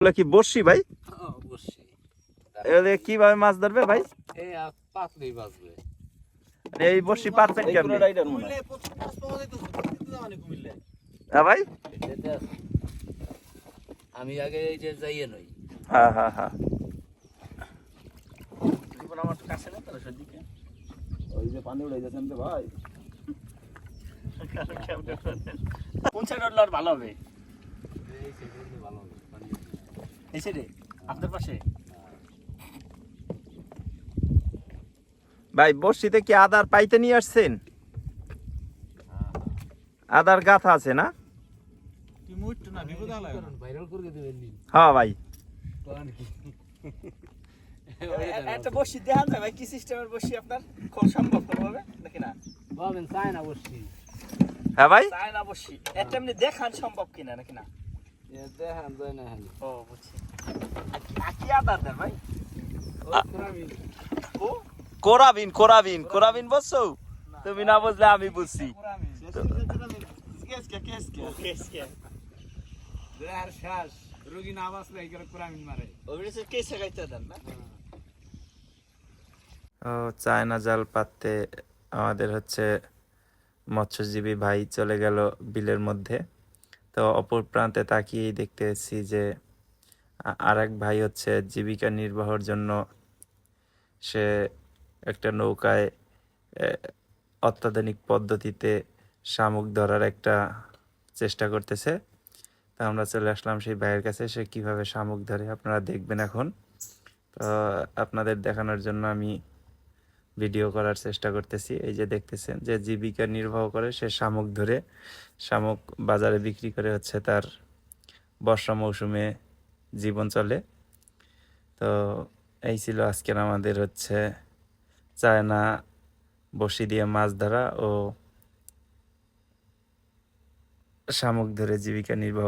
এগুলো কি বর্ষি ভাই? অবশ্যই এগুলো কীভাবে মাছ ধরবে ভাই? এই বর্ষি পাচ্ছেন কেমনি? হ্যাঁ। ভাই? আমি আগে এই যে যাইয়ে নই। হ্যাঁ হ্যাঁ হ্যাঁ। আমার কাছে না তাহলে সেদিকে। ওই যে পানি উড়ে যাচ্ছেন তো ভাই। কোন সাইড ভালো হবে? এই সাইডে ভালো হবে। এই সাইডে আপনার পাশে। ভাই বর্ষিতে কি আদার পাইতে নিয়ে আসছেন? আদার গাথা আছে না? তুই মুইট না বিপদ লাগে ভাইরাল করে দেবেন নি। হ্যাঁ ভাই। একটা বসি দেখান যায় ভাই কি সিস্টেমের বসি আপনার? খুব সম্ভব হবে নাকি না? চায় হ্যাঁ ভাই। তাই না বসি এটা এমনি দেখান সম্ভব কিনা নাকি না? দেখান যায় না ও বুঝছি। কি- আদার দেন ভাই। কোরাবিন। কোরাবিন কোরাবিন বুঝছ তুমি না বুঝলে আমি বুঝছি। রোগী না বাঁচলে মারে। দেন না? ও চায়না জাল পাততে আমাদের হচ্ছে মৎস্যজীবী ভাই চলে গেল বিলের মধ্যে। তো অপর প্রান্তে তাকিয়েই দেখতেছি যে আরেক ভাই হচ্ছে জীবিকা নির্বাহের জন্য সে একটা নৌকায় অত্যাধুনিক পদ্ধতিতে শামুক ধরার একটা চেষ্টা করতেছে। তা আমরা চলে আসলাম সেই ভাইয়ের কাছে, সে কীভাবে শামুক ধরে, আপনারা দেখবেন এখন। তো আপনাদের দেখানোর জন্য আমি ভিডিও করার চেষ্টা করতেছি। এই যে দেখতেছেন যে জীবিকা নির্বাহ করে, সে শামুক ধরে শামুক বাজারে বিক্রি করে হচ্ছে তার বর্ষা মৌসুমে জীবন চলে। তো এই ছিল আজকের আমাদের হচ্ছে চায়না বসি দিয়ে মাছ ধরা ও শামুক ধরে জীবিকা নির্বাহ